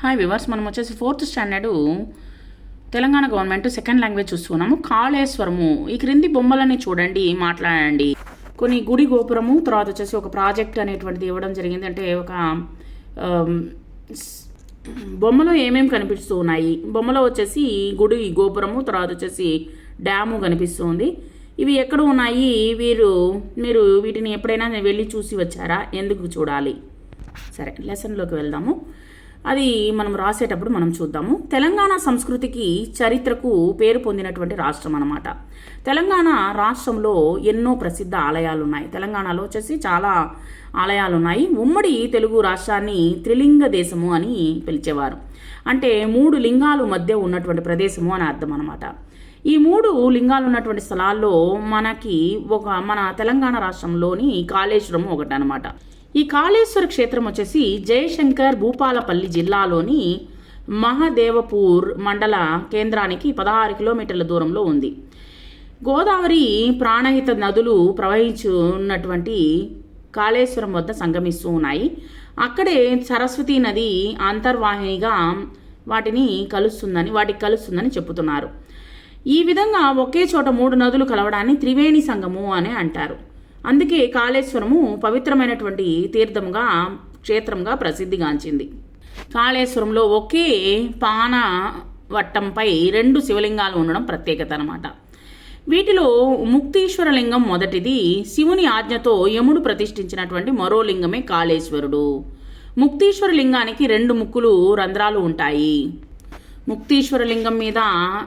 Hi viewers మనం వచ్చేసి fourth standard Telangana government second language చూస్తున్నాము. కాళేశ్వరము ఈ క్రింది బొమ్మలని చూడండి మాట్లాడండి. కొన్ని గుడి గోపురము తర్వాత వచ్చేసి ఒక ప్రాజెక్ట్ అనేటువంటిది ఇవ్వడం జరిగింది. అంటే ఒక um, బొమ్మలో ఏమేమి కనిపిస్తూ ఉన్నాయి? బొమ్మలో వచ్చేసి గుడి గోపురము తర్వాత వచ్చేసి డ్యాము కనిపిస్తుంది. ఇవి ఎక్కడ ఉన్నాయి? వీరు మీరు వీటిని ఎప్పుడైనా వెళ్ళి చూసి వచ్చారా? ఎందుకు చూడాలి? సరే లెసన్లోకి వెళ్దాము. అది మనం రాసేటప్పుడు మనం చూద్దాము. తెలంగాణ సంస్కృతికి చరిత్రకు పేరు పొందినటువంటి రాష్ట్రం అనమాట తెలంగాణ రాష్ట్రంలో ఎన్నో ప్రసిద్ధ ఆలయాలు ఉన్నాయి తెలంగాణలో వచ్చేసి చాలా ఆలయాలు ఉన్నాయి ఉమ్మడి తెలుగు రాష్ట్రాన్ని త్రిలింగ దేశము అని పిలిచేవారు. అంటే మూడు లింగాలు మధ్య ఉన్నటువంటి ప్రదేశము అని అర్థం అనమాట ఈ మూడు లింగాలు ఉన్నటువంటి స్థలాల్లో మనకి ఒక మన తెలంగాణ రాష్ట్రంలోని కాళేశ్వరం ఒకటి అనమాట ఈ కాళేశ్వర క్షేత్రం వచ్చేసి జయశంకర్ భూపాలపల్లి జిల్లాలోని మహదేవపూర్ మండల కేంద్రానికి పదహారు కిలోమీటర్ల దూరంలో ఉంది. గోదావరి ప్రాణహిత నదులు ప్రవహించున్నటువంటి కాళేశ్వరం వద్ద సంగమిస్తూ ఉన్నాయి. అక్కడే సరస్వతి నది అంతర్వాహినిగా వాటిని కలుస్తుందని వాటికి కలుస్తుందని చెబుతున్నారు. ఈ విధంగా ఒకే చోట మూడు నదులు కలవడాన్ని త్రివేణి సంగము అని అంటారు. అందుకే కాళేశ్వరము పవిత్రమైనటువంటి తీర్థముగా క్షేత్రంగా ప్రసిద్ధిగాంచింది. కాళేశ్వరంలో ఒకే పాన వట్టంపై రెండు శివలింగాలు ఉండడం ప్రత్యేకత అనమాట వీటిలో ముక్తీశ్వర లింగం మొదటిది శివుని ఆజ్ఞతో యముడు ప్రతిష్ఠించినటువంటి మరో లింగమే కాళేశ్వరుడు. ముక్తీశ్వర లింగానికి రెండు ముక్కులు రంధ్రాలు ఉంటాయి. ముక్తీశ్వర లింగం మీద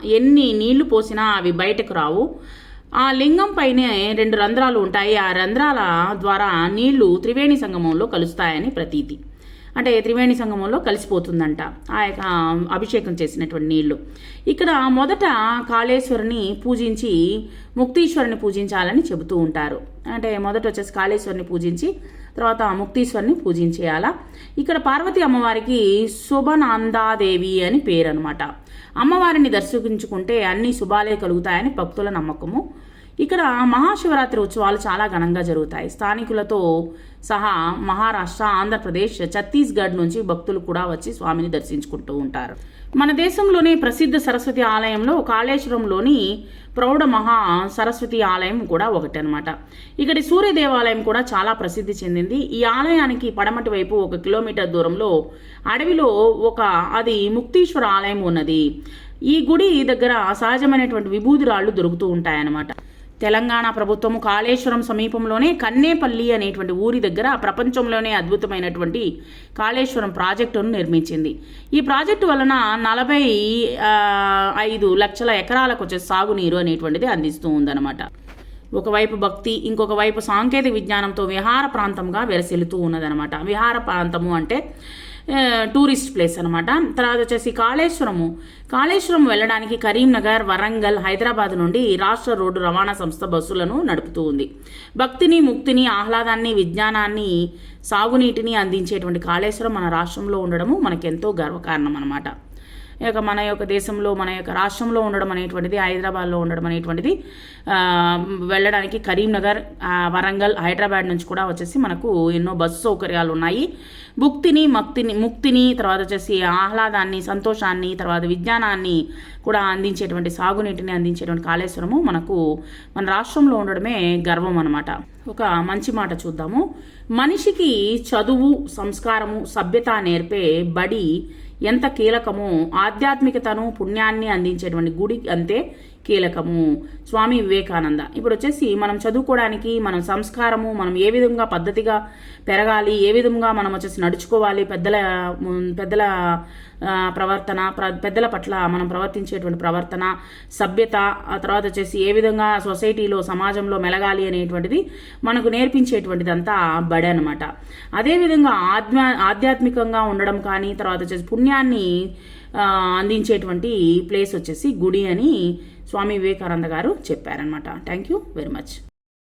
ఎన్ని నీళ్ళు పోసినా అవి బయటకు రావు. ఆ లింగం పైనే రెండు రంధ్రాలు ఉంటాయి. ఆ రంధ్రాల ద్వారా నీళ్ళు త్రివేణి సంగమంలో కలుస్తాయని ప్రతీతి. అంటే త్రివేణి సంగమంలో కలిసిపోతుందంట. ఆ యొక్క అభిషేకం చేసినటువంటి నీళ్ళు. ఇక్కడ మొదట కాళేశ్వరిని పూజించి ముక్తీశ్వరిని పూజించాలని చెబుతూ ఉంటారు. అంటే మొదట వచ్చేసి కాళేశ్వరిని పూజించి తర్వాత ముక్తీశ్వరిని పూజించేయాలా. ఇక్కడ పార్వతి అమ్మవారికి శుభనందాదేవి అని పేరు అనమాట అమ్మవారిని దర్శించుకుంటే అన్ని శుభాలే కలుగుతాయని భక్తుల నమ్మకము. ఇక్కడ మహాశివరాత్రి ఉత్సవాలు చాలా ఘనంగా జరుగుతాయి. స్థానికులతో సహా మహారాష్ట్ర ఆంధ్రప్రదేశ్ ఛత్తీస్గఢ్ నుంచి భక్తులు కూడా వచ్చి స్వామిని దర్శించుకుంటూ ఉంటారు. మన దేశంలోనే ప్రసిద్ధ సరస్వతి ఆలయంలో కాళేశ్వరంలోని ప్రౌఢ మహా సరస్వతి ఆలయం కూడా ఒకటి అనమాట ఇక్కడి సూర్య దేవాలయం కూడా చాలా ప్రసిద్ధి చెందింది. ఈ ఆలయానికి పడమటి వైపు ఒక కిలోమీటర్ దూరంలో అడవిలో ఒక అది ముక్తీశ్వర ఆలయం ఉన్నది. ఈ గుడి దగ్గర సహజమైనటువంటి విభూది రాళ్ళు దొరుకుతూ ఉంటాయన్నమాట. తెలంగాణ ప్రభుత్వము కాళేశ్వరం సమీపంలోనే కన్నేపల్లి అనేటువంటి ఊరి దగ్గర ప్రపంచంలోనే అద్భుతమైనటువంటి కాళేశ్వరం ప్రాజెక్టును నిర్మించింది. ఈ ప్రాజెక్టు వలన నలభై ఐదు లక్షల ఎకరాలకు వచ్చే సాగునీరు అనేటువంటిది అందిస్తూ ఉందన్నమాట. ఒకవైపు భక్తి ఇంకొక వైపు సాంకేతిక విజ్ఞానంతో విహార ప్రాంతంగా వెరసిల్లుతూ ఉన్నదనమాట విహార ప్రాంతము అంటే టూరిస్ట్ ప్లేస్ అనమాట తర్వాత వచ్చేసి కాళేశ్వరము. కాళేశ్వరం వెళ్ళడానికి కరీంనగర్ వరంగల్ హైదరాబాద్ నుండి రాష్ట్ర రోడ్డు రవాణా సంస్థ బస్సులను నడుపుతూ ఉంది. భక్తిని ముక్తిని ఆహ్లాదాన్ని విజ్ఞానాన్ని సాగునీటిని అందించేటువంటి కాళేశ్వరం మన రాష్ట్రంలో ఉండడము మనకెంతో గర్వకారణం అనమాట యొక్క మన యొక్క దేశంలో మన యొక్క రాష్ట్రంలో ఉండడం అనేటువంటిది హైదరాబాద్లో ఉండడం అనేటువంటిది వెళ్ళడానికి కరీంనగర్ వరంగల్ హైదరాబాద్ నుంచి కూడా వచ్చేసి మనకు ఎన్నో బస్సు సౌకర్యాలు ఉన్నాయి. భుక్తిని మక్తిని ముక్తిని తర్వాత వచ్చేసి ఆహ్లాదాన్ని సంతోషాన్ని తర్వాత విజ్ఞానాన్ని కూడా అందించేటువంటి సాగునీటిని అందించేటువంటి కాళేశ్వరము మనకు మన రాష్ట్రంలో ఉండడమే గర్వం అనమాట ఒక మంచి మాట చూద్దాము. మనిషికి చదువు సంస్కారము సభ్యత నేర్పే బడి ఎంత కీలకమో ఆధ్యాత్మికతను పుణ్యాన్ని అందించేటువంటి గుడి అంతే కీలకము. స్వామి వివేకానంద. ఇప్పుడు వచ్చేసి మనం చదువుకోవడానికి మనం సంస్కారము మనం ఏ విధంగా పద్ధతిగా పెరగాలి ఏ విధంగా మనం వచ్చేసి నడుచుకోవాలి పెద్దల పెద్దల ప్రవర్తన ప్ర- పెద్దల పట్ల మనం ప్రవర్తించేటువంటి ప్రవర్తన సభ్యత ఆ తర్వాత వచ్చేసి ఏ విధంగా సొసైటీలో సమాజంలో మెలగాలి అనేటువంటిది మనకు నేర్పించేటువంటిదంతా బడి అనమాట అదేవిధంగా ఆధ్యా ఆధ్యాత్మికంగా ఉండడం కానీ తర్వాత వచ్చేసి పుణ్యాన్ని అందించేటువంటి ప్లేస్ వచ్చేసి గుడి అని స్వామి వివేకానంద గారు చెప్పారనమాట థ్యాంక్ యూ వెరీ మచ్